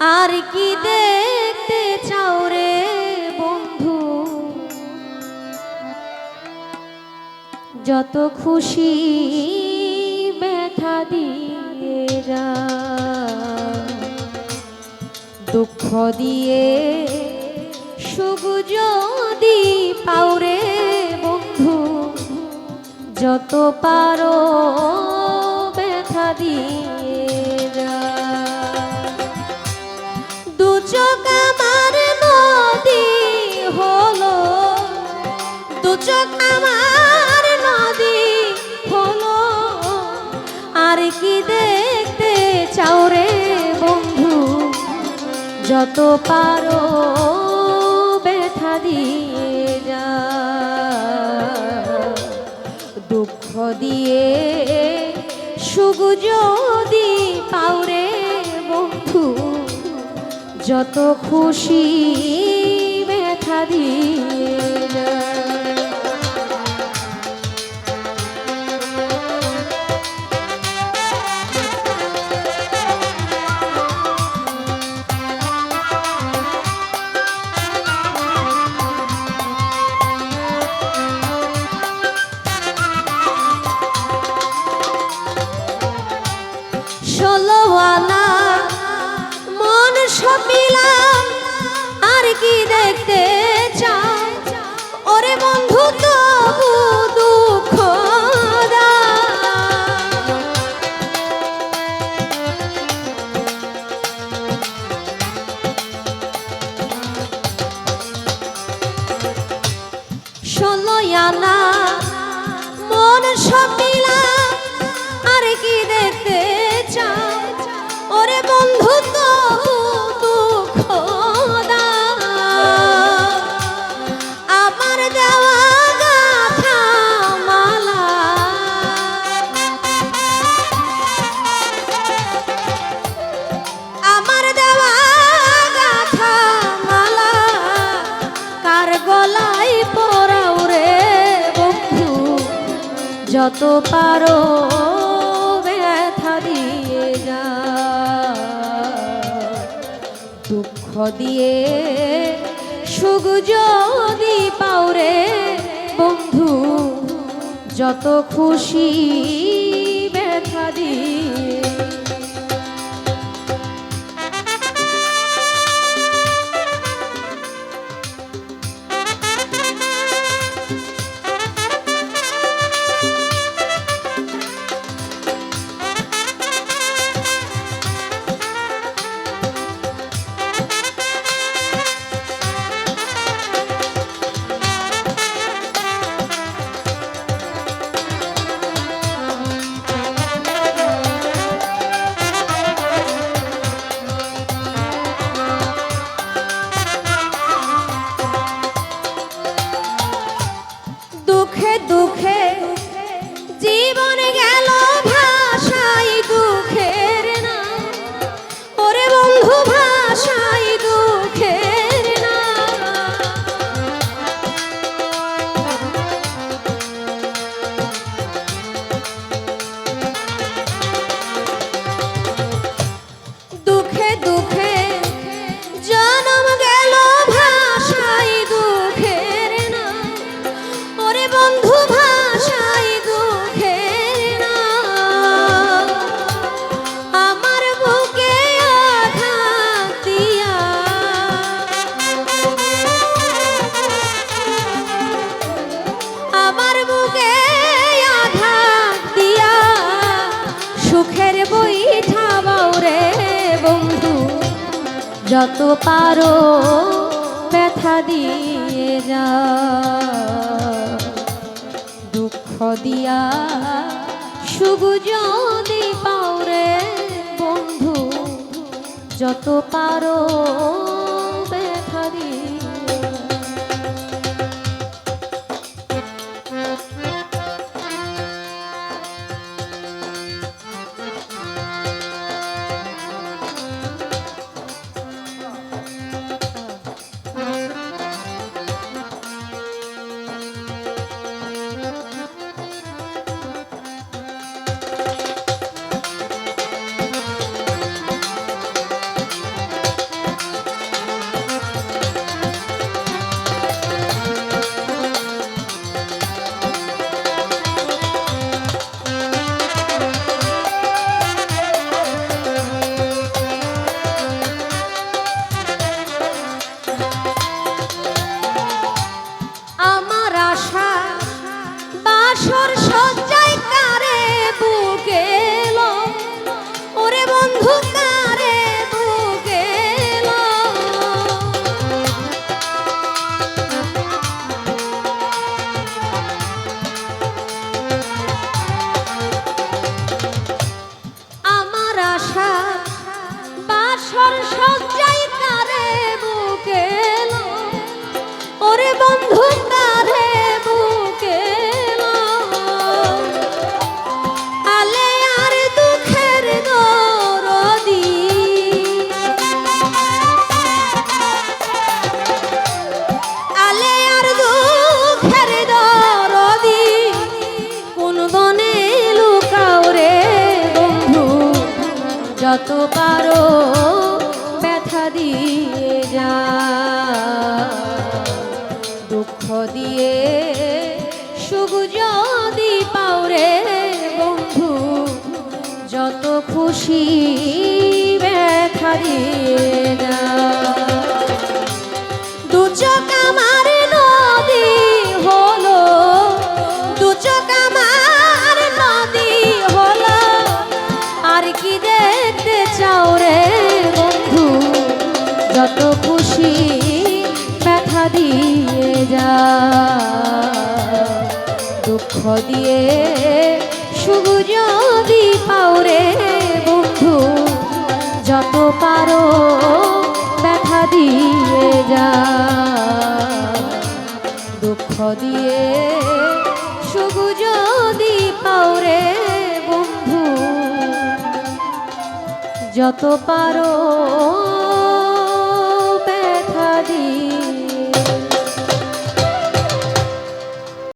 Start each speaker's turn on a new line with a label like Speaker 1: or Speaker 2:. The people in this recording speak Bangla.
Speaker 1: আর কি দেখতে চাও রে বন্ধু? যত খুশি ব্যথা দিয়ে যা, দুঃখ দিয়ে সুখ যদি পাওরে বন্ধু, যত পারো ব্যথা দিয়ে কি দেখতে চাও রে বন্ধু, যত পারো ব্যথা দিয়ে যা দুঃখ দিয়ে সুখ যদি পাওরে বন্ধু, যত খুশি ব্যথা দিয়ে সপিলাম আর কি দেখতে চাও ওরে বন্ধু তবু দুঃখ দাও। ষোলোয়ালা মন সপিলা যত পারো ব্যথা দিয়ে যা। দুঃখ দিয়ে সুখ যদি পাওরে বন্ধু যত খুশি যত পারো ব্যথা দিয়ে যা দুঃখ দিয়া সুখ যদি পাওরে বন্ধু যত পারো যত পারো ব্যথা দিয়ে যা। দুঃখ দিয়ে সুখ যদি পাওরে বন্ধু, যত খুশি ব্যথা দিয়ে সুখ যদি পাও রে বন্ধু, যত পারো ব্যথা দিয়ে যা। দুঃখ দিয়ে সুখ যদি পাও রে বন্ধু, যত পারো